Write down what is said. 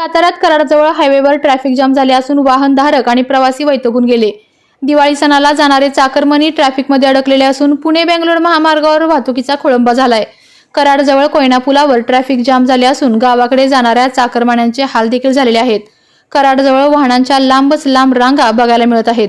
साताऱ्यात कराडजवळ हायवेवर traffic jam झाले असून वाहनधारक आणि प्रवासी वैतगून गेले. दिवाळी सणाला जाणारे चाकरमनी ट्रॅफिकमध्ये अडकलेले असून पुणे बेंगलोर महामार्गावर वाहतुकीचा खोळंबा झालाय. कराडजवळ कोयना पुलावर ट्रॅफिक जाम झाले असून गावाकडे जाणाऱ्या चाकरमान्यांचे हाल देखील झालेले आहेत. कराडजवळ वाहनांच्या लांबच लांब रांगा बघायला मिळत आहेत.